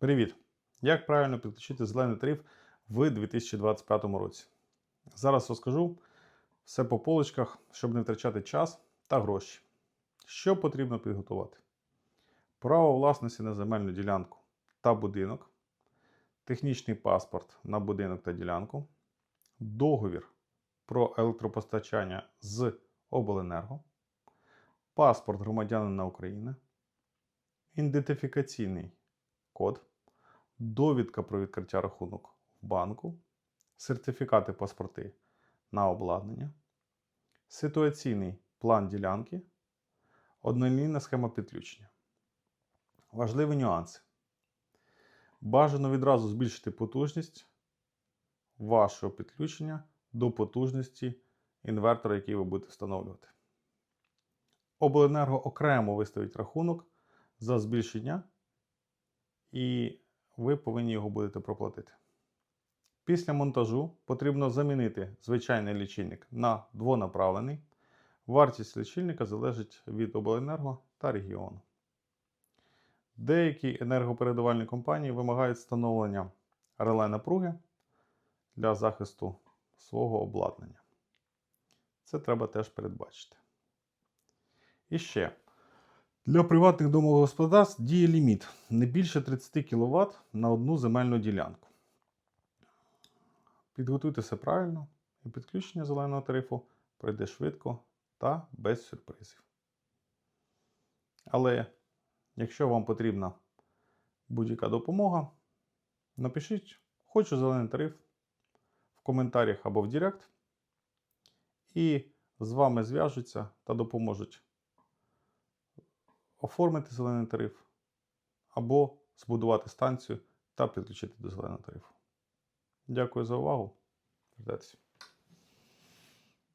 Привіт! Як правильно підключити зелений тариф в 2025 році? Зараз розкажу все по полочках, щоб не втрачати час та гроші. Що потрібно підготувати? Право власності на земельну ділянку та будинок, технічний паспорт на будинок та ділянку, договір про електропостачання з обленерго, паспорт громадянина України, ідентифікаційний код, довідка про відкриття рахунок в банку, сертифікати паспорти на обладнання, ситуаційний план ділянки, однолінійна схема підключення. Важливі нюанси. Бажано відразу збільшити потужність вашого підключення до потужності інвертора, який ви будете встановлювати. Обленерго окремо виставить рахунок за збільшення і ви повинні його будете проплатити. Після монтажу потрібно замінити звичайний лічильник на двонаправлений. Вартість лічильника залежить від обленерго та регіону. Деякі енергопередавальні компанії вимагають встановлення реле напруги для захисту свого обладнання. Це треба теж передбачити. І ще. Для приватних домогосподарств діє ліміт не більше 30 кВт на одну земельну ділянку. Підготуйте все правильно, і підключення зеленого тарифу пройде швидко та без сюрпризів. Але якщо вам потрібна будь-яка допомога, напишіть Хочу зелений тариф в коментарях або в Директ, і з вами зв'яжуться та допоможуть оформити зелений тариф або збудувати станцію та підключити до зеленого тарифу. Дякую за увагу. Ждатися.